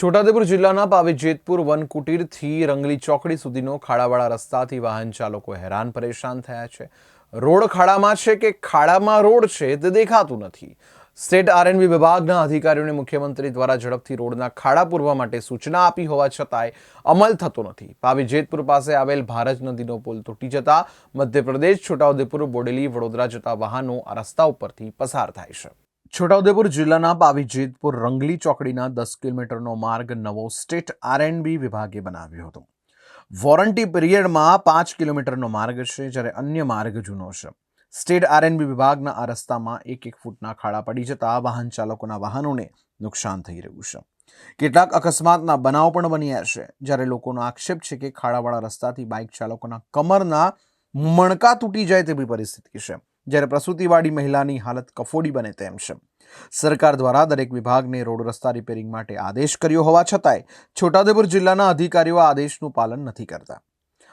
છોટાઉદેપુર જિલ્લાના પાવે જેતપુર વન કુટીરથી રંગલી ચોકડી સુધીનો ખાડાવાળા રસ્તાથી વાહન ચાલકો હેરાન પરેશાન થયા છે. રોડ ખાડામાં છે કે ખાડામાં રોડ છે તે દેખાતું નથી. સ્ટેટ આરએનબી વિભાગના અધિકારીઓને મુખ્યમંત્રી દ્વારા ઝડપથી રોડના ખાડા પૂરવા માટે સૂચના આપી હોવા છતાંય અમલ થતો નથી. પાવી જેતપુર પાસે આવેલ ભારજ નદીનો પુલ તૂટી જતા મધ્યપ્રદેશ, છોટાઉદેપુર, બોડેલી, વડોદરા જતા વાહનો આ રસ્તા ઉપરથી પસાર થાય છે. છોટાઉદેપુર જિલ્લાના પાવીજીતપુર રંગલી ચોકડીના દસ કિલોમીટરનો માર્ગ નવો સ્ટેટ આરએનબી વિભાગે બનાવ્યો હતો. વોરંટી પિરિયડમાં પાંચ કિલોમીટરનો માર્ગ છે, જ્યારે અન્ય માર્ગ જૂનો છે. સ્ટેટ આરએનબી વિભાગના આ રસ્તામાં એક એક ફૂટના ખાડા પડી જતા વાહન ચાલકોના વાહનોને નુકસાન થઈ રહ્યું છે. કેટલાક અકસ્માતના બનાવ પણ બન્યા છે, જ્યારે લોકોનો આક્ષેપ છે કે ખાડાવાળા રસ્તાથી બાઇક ચાલકોના કમરના મણકા તૂટી જાય તેવી પરિસ્થિતિ છે. જ્યારે પ્રસૂતિવાળી મહિલાની હાલત કફોડી બને તેમ છે. સરકાર દ્વારા દરેક વિભાગને રોડ રસ્તા રિપેરિંગ માટે આદેશ કર્યો હોવા છતાંય છોટાઉદેપુર જિલ્લાના અધિકારીઓ આ આદેશનું પાલન નથી કરતા.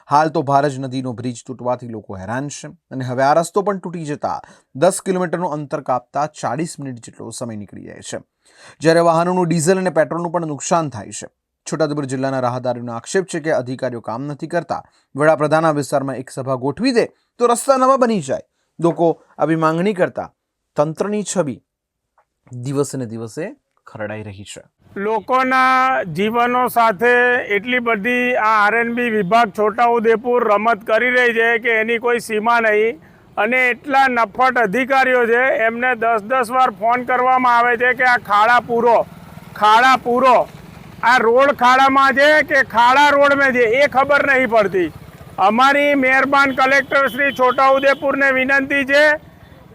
હાલ તો ભારજ નદીનો બ્રિજ તૂટવાથી લોકો હેરાન છે અને હવે આ રસ્તો પણ તૂટી જતા દસ કિલોમીટરનું અંતર કાપતા ચાળીસ મિનિટ જેટલો સમય નીકળી જાય છે. જ્યારે વાહનોનું ડીઝલ અને પેટ્રોલનું પણ નુકસાન થાય છે. છોટાઉદેપુર જિલ્લાના રાહદારીનો આક્ષેપ છે કે અધિકારીઓ કામ નથી કરતા. વડાપ્રધાનના વિસ્તારમાં એક સભા ગોઠવી દે તો રસ્તા નવા બની જાય. લોકો આવી માંગણી કરતા તંત્રની છબી દિવસે દિવસે ખરડાઈ રહી છે. લોકોના જીવનો સાથે એટલી બધી આ આરએનબી વિભાગ છોટાઉદેપુર રમત કરી રહી છે કે એની કોઈ સીમા નહીં અને એટલા નફટ અધિકારીઓ છે એમને દસ દસ વાર ફોન કરવામાં આવે છે કે આ ખાડા પૂરો ખાડા પૂરો. આ રોડ ખાડામાં છે કે ખાડા રોડમાં છે એ ખબર નહીં પડતી. અમારી મહેરબાન કલેક્ટર શ્રી છોટાઉદેપુરને વિનંતી છે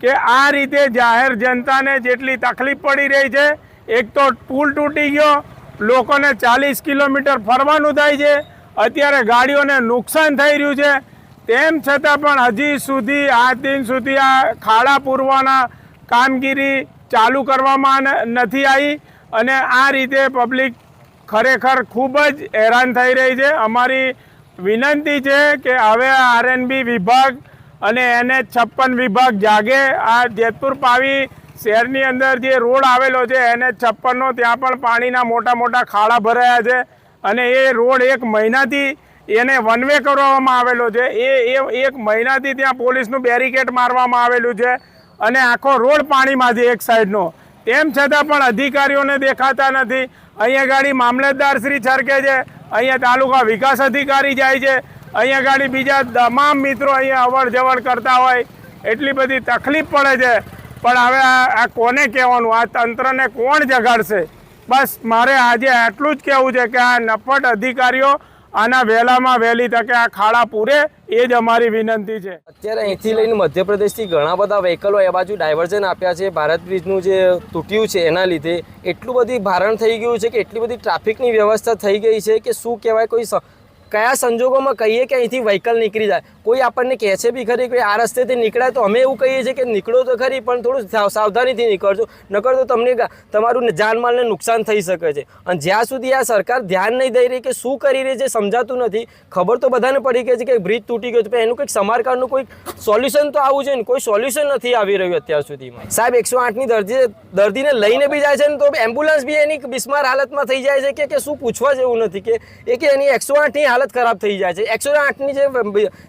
કે આ રીતે જાહેર જનતાને જેટલી તકલીફ પડી રહી છે, એક તો પુલ તૂટી ગયો, લોકોને ચાલીસ કિલોમીટર ફરવાનું થાય છે, અત્યારે ગાડીઓને નુકસાન થઈ રહ્યું છે. તેમ છતાં પણ હજી સુધી, આ દિન સુધી આ ખાડા પૂરવાના કામગીરી ચાલુ કરવામાં નથી આવી અને આ રીતે પબ્લિક ખરેખર ખૂબ જ હેરાન થઈ રહી છે. અમારી વિનંતી છે કે હવે આરએનબી વિભાગ અને એને છપ્પન વિભાગ જાગે. આ જેતપુર પાવી શહેરની અંદર જે રોડ આવેલો છે, એને છપ્પનનો ત્યાં પણ પાણીના મોટા મોટા ખાડા ભરાયા છે અને એ રોડ એક મહિનાથી એને વન વે કરવામાં આવેલો છે. એ એક મહિનાથી ત્યાં પોલીસનું બેરિકેડ મારવામાં આવેલું છે અને આખો રોડ પાણીમાં છે એક સાઈડનો. તેમ છતાં પણ અધિકારીઓને દેખાતા નથી. અહીંયા ગાડી મામલતદાર શ્રી છરકે છે. અહીંયા તાલુકા વિકાસ અધિકારી જાય છે. અહીંયા ગાડી બીજા તમામ મિત્રો અહીંયા અવર જવર કરતા હોય. એટલી બધી તકલીફ પડે છે. પણ હવે આ કોને કહેવાનું? આ તંત્રને કોણ જગાડશે? બસ મારે આજે આટલું જ કહેવું છે કે આ નફટ અધિકારીઓ આના વહેલામાં વહેલી તકે આ ખાડા પૂરે, એ જ અમારી વિનંતી છે. અત્યારે અહીંથી લઈને મધ્યપ્રદેશથી ઘણા બધા વ્હીકલો એ બાજુ ડાયવર્ઝન આપ્યા છે. ભારત બ્રિજનું જે તૂટ્યું છે, એના લીધે એટલું બધી ભારણ થઈ ગયું છે કે એટલી બધી ટ્રાફિકની વ્યવસ્થા થઈ ગઈ છે કે શું કહેવાય કોઈ કયા સંજોગોમાં કહીએ કે અહીંથી વ્હીકલ નીકળી જાય? કોઈ આપણને કહે છે બી ખરી કે આ રસ્તેથી નીકળાય તો અમે એવું કહીએ છીએ કે નીકળો તો ખરી, પણ થોડું સાવ- સાવધાનીથી નીકળજો. નકર તો તમને તમારું જાનમાલને નુકસાન થઈ શકે છે. અને જ્યાં સુધી આ સરકાર ધ્યાન નહીં દઈ રહી કે શું કરી રહી છે સમજાતું નથી, ખબર તો બધાને પડી ગઈ છે કે બ્રિજ તૂટી ગયો છે. પણ એનું કંઈક સમારકામનું કોઈ સોલ્યુશન તો આવું છે ને? કોઈ સોલ્યુશન નથી આવી રહ્યું અત્યાર સુધીમાં. સાહેબ, એકસો આઠની દર્દી દર્દીને લઈને બી જાય છે ને તો એમ્બ્યુલન્સ બી એની બિસ્માર હાલતમાં થઈ જાય છે કે શું પૂછવા જેવું નથી કે, એ કે એની એકસો આઠની હાલત ખરાબ થઈ જાય છે. એકસો આઠની જે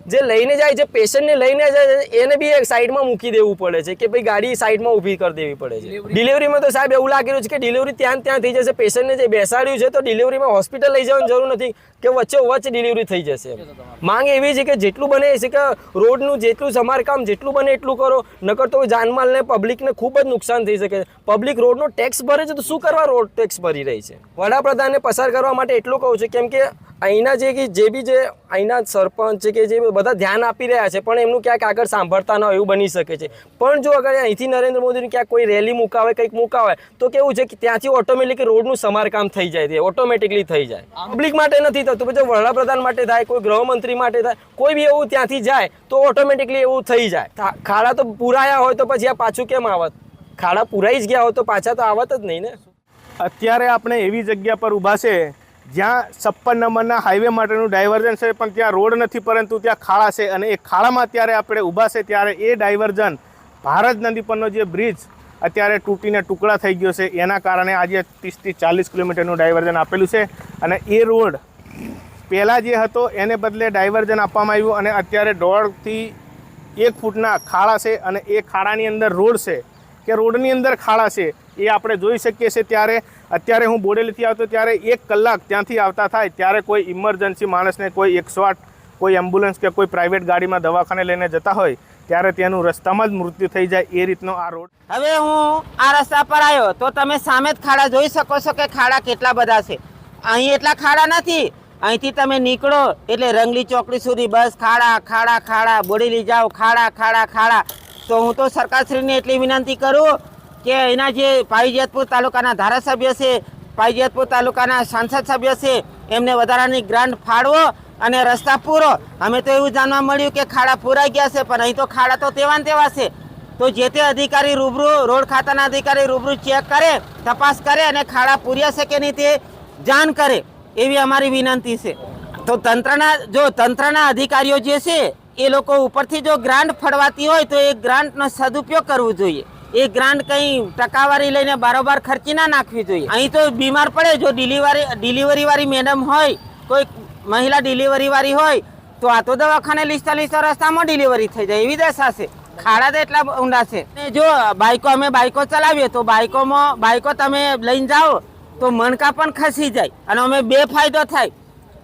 જે લઈને જાય છે પેશન્ટને લઈને જાય છે એને બી એક સાઈડમાં મૂકી દેવું પડે છે કે ભાઈ ગાડી સાઈડમાં ઊભી કરી દેવી પડે છે. ડિલિવરીમાં તો સાહેબ એવું લાગી રહ્યું છે કે ડિલિવરી ત્યાં ત્યાં થઈ જશે. પેશન્ટને જે બેસાડ્યું છે તો ડિલિવરીમાં હોસ્પિટલ લઈ જવાની જરૂર નથી કે વચ્ચે વચ્ચે ડિલિવરી થઈ જશે માંગ એવી છે કે જેટલું બને છે કે રોડનું જેટલું સમારકામ જેટલું બને એટલું કરો. નકર તો જાનમાલને પબ્લિકને ખૂબ જ નુકસાન થઈ શકે પબ્લિક રોડનો ટેક્સ ભરે છે તો શું કરવા રોડ ટેક્સ ભરી રહી છે? વડાપ્રધાનને પસાર કરવા માટે એટલું કહું છું કેમ કે અહીંના જે કે જે બી જે અહીંના સરપંચ છે કે જે બધા ધ્યાન આપી રહ્યા છે, પણ એમનું ક્યાંક આગળ સાંભળતા ન હોય એવું બની શકે છે. પણ જો અગર અહીંથી નરેન્દ્ર મોદીની ક્યાંક કોઈ રેલી મુકાવે, કંઈક મુકાવે, તો કેવું છે કે ત્યાંથી ઓટોમેટિક રોડનું સમારકામ થઈ જાય છે ઓટોમેટિકલી થઈ જાય. પબ્લિક માટે નથી થતું પછી વડાપ્રધાન માટે થાય, કોઈ ગૃહમંત્રી માટે થાય, કોઈ બી એવું ત્યાંથી જાય, તો ઓટોમેટિકલી એવું થઈ જાય. ખાડા તો પુરાયા હોય તો પછી આ પાછું કેમ આવત? ખાડા પુરાઈ જ ગયા હોય તો પાછા તો આવત જ નહીં ને. અત્યારે આપણે એવી જગ્યા પર ઊભા છે જ્યાં છપ્પન નંબરના હાઈવે માટેનું ડાયવર્ઝન છે, પણ ત્યાં રોડ નથી, પરંતુ ત્યાં ખાડા છે. અને એ ખાડામાં ત્યારે આપણે ઊભા છે, ત્યારે એ ડાયવર્ઝન ભારત નદી પરનો જે બ્રિજ અત્યારે તૂટીને ટુકડા થઈ ગયો છે, એના કારણે આજે ત્રીસથી ચાલીસ કિલોમીટરનું ડાયવર્ઝન આપેલું છે. અને એ રોડ પહેલાં જે હતો, એને બદલે ડાયવર્ઝન આપવામાં આવ્યું અને અત્યારે દોઢથી એક ફૂટના ખાડા છે અને એ ખાડાની અંદર રોડ છે. કે રોડની અંદર ખાડા છે, એ આપણે જોઈ શકીએ છીએ ત્યારે અત્યારે હું બોડેલીથી આવતો ત્યારે એક કલાક ત્યાંથી આવતા થાય ત્યારે કોઈ ઇમરજન્સી માણસને કોઈ એકસો આઠ કોઈ એમ્બ્યુલન્સ કે કોઈ પ્રાઇવેટ ગાડીમાં દવાખાને લઈને જતા હોય ત્યારે તેનું રસ્તામાં જ મૃત્યુ થઈ જાય એ રીતનો આ રોડ. હવે હું આ રસ્તા પર આવ્યો તો તમે સામે જ ખાડા જોઈ શકો છો કે ખાડા કેટલા બધા છે. અહીં એટલા ખાડા નથી. અહીંથી તમે નીકળો એટલે રંગલી ચોકડી સુધી બસ ખાડા ખાડા ખાડા બોડી લઈ જાઓ, ખાડા ખાડા ખાડા. તો હું તો સરકારશ્રીને એટલી વિનંતી કરું કે એના જે પાવીજેતપુર તાલુકાના ધારાસભ્ય છે પાવીજેતપુર તાલુકાના સાંસદ સભ્ય છે, એમને વધારાની ગ્રાન્ટ ફાળવો અને રસ્તા પૂરો. અમે તો એવું જાણવા મળ્યું કે ખાડા પૂરાઈ ગયા છે, પણ અહીં તો ખાડા તો તેવા ને તેવા છે. તો જે તે અધિકારી રૂબરૂ, રોડ ખાતાના અધિકારી રૂબરૂ ચેક કરે, તપાસ કરે અને ખાડા પૂર્યા છે કે નહીં તે જાણ કરે, એવી અમારી વિનંતી છે. તો તંત્રના, જો તંત્રના અધિકારીઓ જે છે, એ લોકો ઉપરથી જો ગ્રાન્ટ ફળવાતી હોય તો એ ગ્રાન્ટનો સદુપયોગ કરવો જોઈએ. એ ગ્રાન્ટ કંઈ ટકાવારી લઈને બારોબાર ખર્ચી ના નાખવી જોઈએ. અહીં તો બીમાર પડે, જો ડિલિવરી ડિલિવરી વાળી મેડમ હોય, કોઈ મહિલા ડિલિવરી વાળી હોય, તો આ તો દવાખાને લીસતા લીસતા રસ્તામાં ડિલિવરી થઈ જાય, એવી દશા છે. ખાડા તો એટલા ઊંડા છે. ને જો બાઈકો, અમે બાઈકો ચલાવીએ, તો બાઈકોમાં, બાઈકો તમે લઈને જાઓ, તો મણકા પણ ખસી જાય અને અમે બે ફાયદો થાય.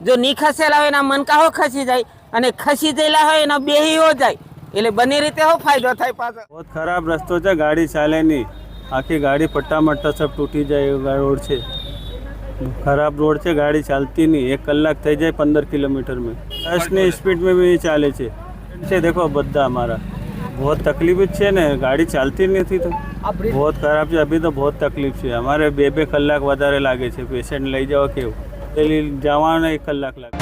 જો નહીં ખસેલા હોય એના મણકાઓ ખસી જાય અને ખસી ગયેલા હોય એના બેહીઓ જાય. એટલે બંને રીતે હો ફાયદો થાય પાછો बहुत खराब रस्तो છે ગાડી ચાલે નહીં આખી ગાડી પટ્ટા મટ્ટા સબ તૂટી જાય એવો રોડ છે ખરાબ રોડ છે ગાડી ચાલતી નહીં એક કલાક થઈ જાય પંદર કિલોમીટરમાં દસની સ્પીડમાં બી ચાલે છે છે દેખો બધા અમારા બહુ તકલીફ જ છે ને ગાડી ચાલતી જ નથી તો બહુ ખરાબ છે અભી તો બહુ તકલીફ છે અમારે બે બે કલાક વધારે લાગે છે પેશન્ટ લઈ જાઓ કેવું પેલી જવાને એક કલાક લાગે